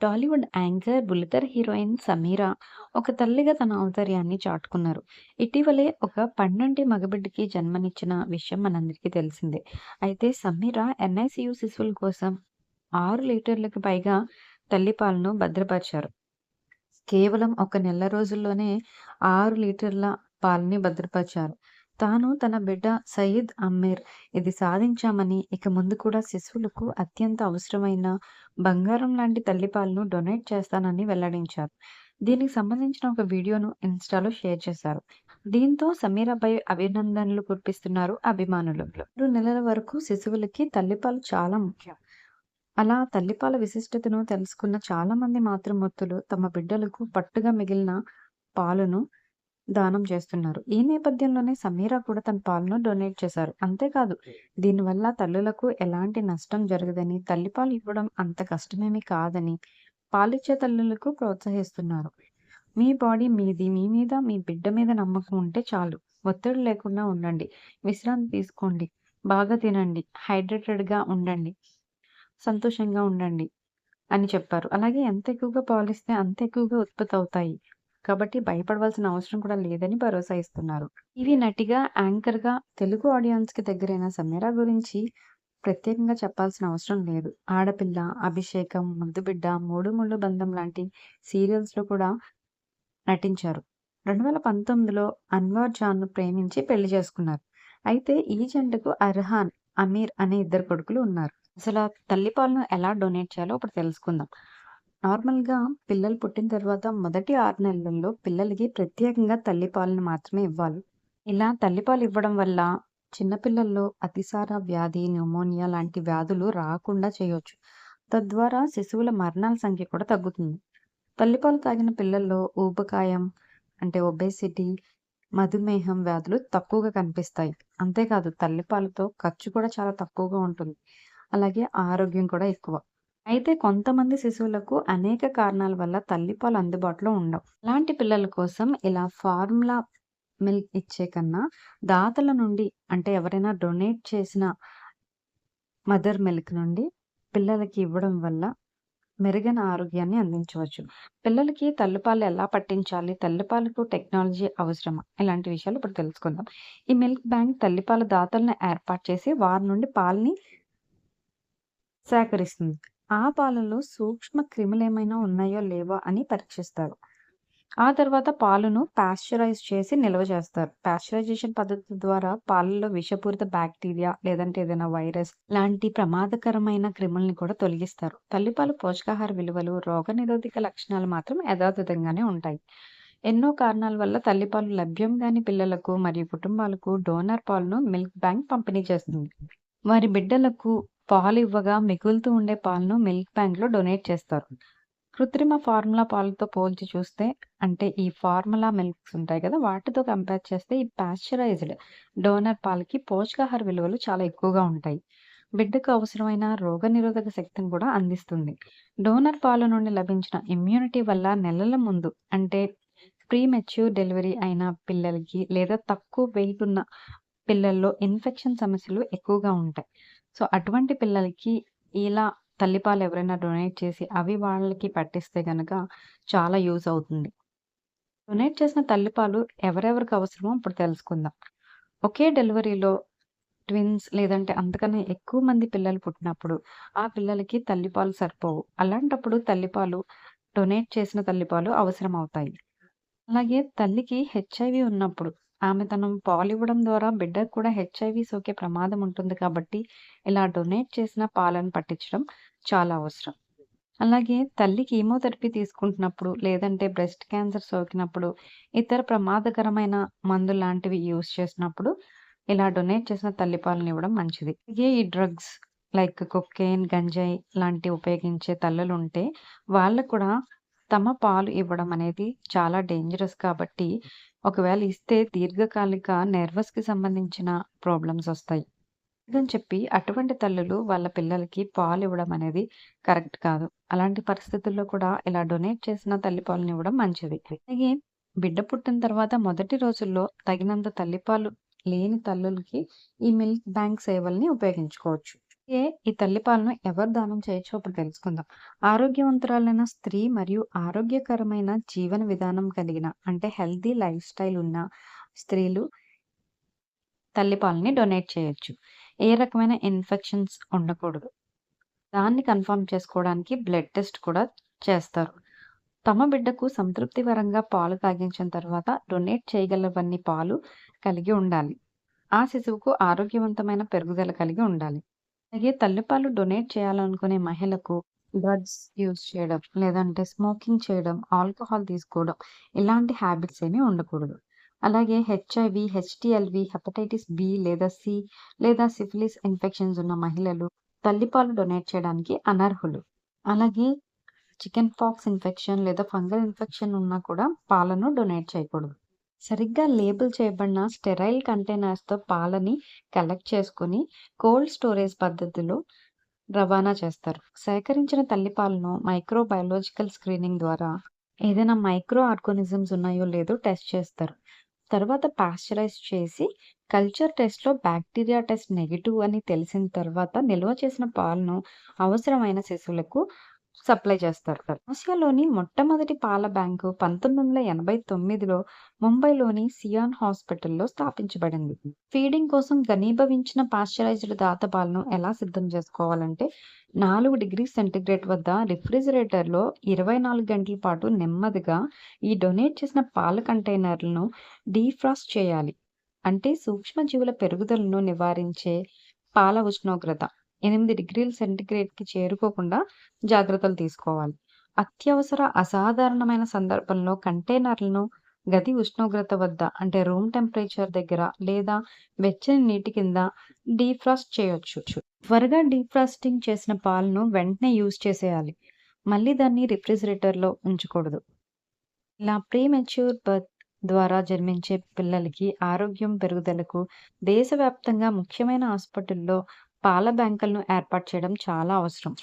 Tollywood anchor, బుల్లితెర heroine Sameera ఒక తల్లిగా తన ఔదార్యాన్ని చాటుకున్నారు. ఇటీవలే ఒక పండంటి మగబిడ్డకి జన్మనిచ్చిన విషయం మనందరికీ తెలిసిందే. అయితే సమీరా ఎన్ఐసియు శిశువుల కోసం ఆరు లీటర్లకు పైగా తల్లిపాలను భద్రపరిచారు. కేవలం ఒక నెల రోజుల్లోనే ఆరు లీటర్ల పాలని భద్రపరిచారు. తాను, తన బిడ్డ సయీద్ అమ్మీర్ ఇది సాధించామని, ఇక ముందు కూడా శిశువులకు అత్యంత అవసరమైన బంగారం లాంటి తల్లిపాలను డొనేట్ చేస్తానని వెల్లడించారు. దీనికి సంబంధించిన ఒక వీడియోను ఇన్‌స్టాలో షేర్ చేశారు. దీంతో సమీరపై అభినందనలు కురిపిస్తున్నారు అభిమానులు. రెండు నెలల వరకు శిశువులకి తల్లిపాలు చాలా ముఖ్యం. అలా తల్లిపాల విశిష్టతను తెలుసుకున్న చాలా మంది మాతృమూర్తులు తమ బిడ్డలకు పట్టుగా మిగిలిన పాలను దానం చేస్తున్నారు. ఈ నేపథ్యంలోనే సమీర కూడా తన పాలను డొనేట్ చేశారు. అంతేకాదు దీనివల్ల తల్లులకు ఎలాంటి నష్టం జరగదని, తల్లిపాలు ఇవ్వడం అంత కష్టమేమీ కాదని పాలిచ్చే తల్లులకు ప్రోత్సహిస్తున్నారు. మీ బాడీ మీది. మీ మీద, మీ బిడ్డ మీద నమ్మకం ఉంటే చాలు. ఒత్తిడి లేకుండా ఉండండి. విశ్రాంతి తీసుకోండి. బాగా తినండి. హైడ్రేటెడ్‌గా ఉండండి. సంతోషంగా ఉండండి అని చెప్పారు. అలాగే ఎంత ఎక్కువగా పాలిస్తే అంత ఎక్కువగా ఉత్పత్తవుతాయి. కాబట్టి భయపడవలసిన అవసరం కూడా లేదని భరోసా ఇస్తున్నారు. టీవీ నటిగా, యాంకర్‌గా తెలుగు ఆడియన్స్‌కి దగ్గరైన సమీర గురించి ప్రత్యేకంగా చెప్పాల్సిన అవసరం లేదు. ఆడపిల్ల, అభిషేకం, ముద్దుబిడ్డ, మూడు ముళ్ళు బంధం లాంటి సీరియల్స్‌లో కూడా నటించారు. 2019లో అన్వర్ జాన్‌ను ప్రేమించి పెళ్ళి చేసుకున్నారు. అయితే ఈ జంటకు అర్హాన్, అమీర్ అనే ఇద్దరు కొడుకులు ఉన్నారు. అసల తల్లిపాలను ఎలా డొనేట్ చేయాలో ఇప్పుడు తెలుసుకుందాం. నార్మల్‌గా పిల్లలు పుట్టిన తర్వాత మొదటి ఆరు నెలల్లో పిల్లలకి ప్రత్యేకంగా తల్లిపాలను మాత్రమే ఇవ్వాలి. ఇలా తల్లిపాలు ఇవ్వడం వల్ల చిన్న పిల్లల్లో అతిసార వ్యాధి, న్యూమోనియా లాంటి వ్యాధులు రాకుండా చేయవచ్చు తద్వారా శిశువుల మరణాల సంఖ్య కూడా తగ్గుతుంది. తల్లిపాలు తాగిన పిల్లల్లో ఊబకాయం అంటే ఒబేసిటీ, మధుమేహం వ్యాధులు తక్కువగా కనిపిస్తాయి. అంతేకాదు తల్లిపాలతో ఖర్చు కూడా చాలా తక్కువగా ఉంటుంది. అలాగే ఆరోగ్యం కూడా ఎక్కువ. అయితే కొంతమంది శిశువులకు అనేక కారణాల వల్ల తల్లిపాలు అందుబాటులో ఉండవు. అలాంటి పిల్లల కోసం ఇలా ఫార్ములా మిల్క్ ఇచ్చే కన్నా దాతల నుండి అంటే ఎవరైనా డొనేట్ చేసిన మదర్ మిల్క్ నుండి పిల్లలకి ఇవ్వడం వల్ల మెరుగైన ఆరోగ్యాన్ని అందించవచ్చు. పిల్లలకి తల్లిపాలు ఎలా పట్టించాలి? తల్లిపాలకు టెక్నాలజీ అవసరమా? ఇలాంటి విషయాలు ఇప్పుడు తెలుసుకుందాం. ఈ మిల్క్ బ్యాంక్ తల్లిపాల దాతలను ఏర్పాటు చేసి వారి నుండి పాలని సేకరిస్తుంది. ఆ పాలలో సూక్ష్మ క్రిములేమైనా ఉన్నాయో లేవో అని పరీక్షిస్తారు. ఆ తర్వాత పాలను పాశ్చరైజ్ చేసి నిల్వ చేస్తారు. పాశ్చరైజేషన్ పద్ధతి ద్వారా పాలలో విషపూరిత బ్యాక్టీరియా లేదంటే ఏదైనా వైరస్ లాంటి ప్రమాదకరమైన క్రిములని కూడా తొలగిస్తారు. తల్లిపాలు పోషకాహార విలువలు, రోగనిరోధక లక్షణాలు మాత్రం యథాతథంగానే ఉంటాయి. ఎన్నో కారణాల వల్ల తల్లిపాలు లభ్యం కాని పిల్లలకు మరియు కుటుంబాలకు డోనర్ పాలను మిల్క్ బ్యాంక్ పంపిణీ చేస్తుంది. వారి బిడ్డలకు పాలు ఇవ్వగా మిగులుతూ ఉండే పాలను మిల్క్ బ్యాంక్‌లో డొనేట్ చేస్తారు. కృత్రిమ ఫార్ములా పాలతో పోల్చి చూస్తే అంటే ఈ ఫార్ములా మిల్క్స్ ఉంటాయి కదా! వాటితో కంపేర్ చేస్తే ఈ పాశ్చరైజ్డ్ డోనర్ పాలకి పోషకాహార విలువలు చాలా ఎక్కువగా ఉంటాయి. బిడ్డకు అవసరమైన రోగనిరోధక శక్తిని కూడా అందిస్తుంది. డోనర్ పాల నుండి లభించిన ఇమ్యూనిటీ వల్ల నెలల ముందు అంటే ప్రీ మెచ్యూర్ డెలివరీ అయిన పిల్లలకి లేదా తక్కువ వెయిట్ ఉన్న పిల్లల్లో ఇన్ఫెక్షన్ సమస్యలు ఎక్కువగా ఉంటాయి. సో, అటువంటి పిల్లలకి ఇలా తల్లిపాలు ఎవరైనా డొనేట్ చేసి అవి వాళ్ళకి పట్టిస్తే కనుక చాలా యూజ్ అవుతుంది. డొనేట్ చేసిన తల్లిపాలు ఎవరెవరికి అవసరమో ఇప్పుడు తెలుసుకుందాం. ఒకే డెలివరీలో ట్విన్స్ లేదంటే అంతకన్నా ఎక్కువ మంది పిల్లలు పుట్టినప్పుడు ఆ పిల్లలకి తల్లిపాలు సరిపోవు. అలాంటప్పుడు తల్లిపాలు డొనేట్ చేసిన తల్లిపాలు అవసరం అవుతాయి అలాగే తల్లికి హెచ్ఐవి ఉన్నప్పుడు ఆమె తను పాలివ్వడం ద్వారా బిడ్డకు కూడా హెచ్ఐవి సోకే ప్రమాదం ఉంటుంది కాబట్టి ఇలా డొనేట్ చేసిన పాలను పట్టించడం చాలా అవసరం. అలాగే తల్లి కీమోథెరపీ తీసుకుంటున్నప్పుడు లేదంటే బ్రెస్ట్ క్యాన్సర్ సోకినప్పుడు ఇతర ప్రమాదకరమైన మందు లాంటివి యూస్ చేసినప్పుడు ఇలా డొనేట్ చేసిన తల్లిపాలను ఇవ్వడం మంచిది. అలాగే ఈ డ్రగ్స్ లైక్ కొక్కేన్ గంజాయి లాంటివి ఉపయోగించే తల్లులు ఉంటే వాళ్ళకు కూడా తమ పాలు ఇవ్వడం అనేది చాలా డేంజరస్ కాబట్టి ఒకవేళ ఇస్తే దీర్ఘకాలిక నెర్వస్‌కి సంబంధించిన ప్రాబ్లమ్స్ వస్తాయి. అని చెప్పి అటువంటి తల్లులు వాళ్ళ పిల్లలకి పాలు ఇవ్వడం అనేది కరెక్ట్ కాదు. అలాంటి పరిస్థితుల్లో కూడా ఇలా డొనేట్ చేసిన తల్లిపాలను ఇవ్వడం మంచిది. అలాగే బిడ్డ పుట్టిన తర్వాత మొదటి రోజుల్లో తగినంత తల్లిపాలు లేని తల్లులకి ఈ మిల్క్ బ్యాంక్ సేవల్ని ఉపయోగించుకోవచ్చు. ఏ ఈ తల్లిపాలను ఎవరు దానం చేయొచ్చో ఇప్పుడు తెలుసుకుందాం. ఆరోగ్యవంతురాలైన స్త్రీ మరియు ఆరోగ్యకరమైన జీవన విధానం కలిగిన అంటే హెల్తీ లైఫ్ స్టైల్ ఉన్న స్త్రీలు తల్లిపాలని డొనేట్ చేయొచ్చు. ఏ రకమైన ఇన్ఫెక్షన్స్ ఉండకూడదు. దాన్ని కన్ఫర్మ్ చేసుకోవడానికి బ్లడ్ టెస్ట్ కూడా చేస్తారు. తమ బిడ్డకు సంతృప్తికరంగా పాలు తాగించిన తర్వాత డొనేట్ చేయగలవన్ని పాలు కలిగి ఉండాలి. ఆ శిశువుకు ఆరోగ్యవంతమైన పెరుగుదల కలిగి ఉండాలి. అలాగే తల్లిపాలు డొనేట్ చేయాలనుకునే మహిళకు డ్రగ్స్ యూజ్ చేయడం, లేదంటే స్మోకింగ్ చేయడం, ఆల్కహాల్ తీసుకోవడం ఇలాంటి హ్యాబిట్స్ ఏమీ ఉండకూడదు. అలాగే హెచ్ఐవి, హెచ్టిఎల్వి హెపటైటిస్ బి లేదా సి లేదా సిఫిలిస్ ఇన్ఫెక్షన్స్ ఉన్న మహిళలు తల్లిపాలు డొనేట్ చేయడానికి అనర్హులు. అలాగే చికెన్ పాక్స్ ఇన్ఫెక్షన్ లేదా ఫంగల్ ఇన్ఫెక్షన్ ఉన్నా కూడా పాలను డొనేట్ చేయకూడదు. సరిగ్గా లేబుల్ చేయబడిన స్టెరైల్ కంటైనర్స్‌తో పాలని కలెక్ట్ చేసుకొని కోల్డ్ స్టోరేజ్ పద్ధతిలో రవాణా చేస్తారు. సేకరించిన తల్లిపాలను మైక్రోబయోలాజికల్ స్క్రీనింగ్ ద్వారా ఏదైనా మైక్రో ఆర్గానిజమ్స్ ఉన్నాయో లేదో టెస్ట్ చేస్తారు. తర్వాత పాస్చరైజ్ చేసి కల్చర్ టెస్ట్‌లో బ్యాక్టీరియా టెస్ట్ నెగెటివ్ అని తెలిసిన తర్వాత నిల్వ చేసిన పాలను అవసరమైన శిశువులకు సప్లై చేస్తారు. ఆసియాలోని మొట్టమొదటి పాల బ్యాంకు 1989లో ముంబైలోని సియాన్ హాస్పిటల్‌లో స్థాపించబడింది. ఫీడింగ్ కోసం ఘనీభవించిన పాశ్చరైజ్డ్ దాత పాలను ఎలా సిద్ధం చేసుకోవాలంటే నాలుగు డిగ్రీ సెంటీగ్రేడ్ వద్ద రిఫ్రిజిరేటర్‌లో 24 గంటల పాటు నెమ్మదిగా ఈ డొనేట్ చేసిన పాల కంటైనర్‌లను డీఫ్రాస్ట్ చేయాలి. అంటే సూక్ష్మజీవుల పెరుగుదలను నివారించే పాల ఉష్ణోగ్రత ఎనిమిది డిగ్రీల సెంటిగ్రేడ్కి చేరుకోకుండా జాగ్రత్తలు తీసుకోవాలి. అత్యవసర అసాధారణమైన సందర్భంలో కంటైనర్‌లను గది ఉష్ణోగ్రత వద్ద అంటే రూమ్ టెంపరేచర్ దగ్గర లేదా వెచ్చని నీటి కింద డీఫ్రాస్ట్ చేయొచ్చు. త్వరగా డీఫ్రాస్టింగ్ చేసిన పాలను వెంటనే యూజ్ చేసేయాలి. మళ్ళీ దాన్ని రిఫ్రిజిరేటర్‌లో ఉంచకూడదు. ఇలా ప్రీమెచ్యూర్ బర్త్ ద్వారా జన్మించే పిల్లలకి ఆరోగ్యం పెరుగుదలకు దేశవ్యాప్తంగా ముఖ్యమైన హాస్పిటల్లో పాల బ్యాంకులను ఏర్పాటు చేయడం చాలా అవసరం.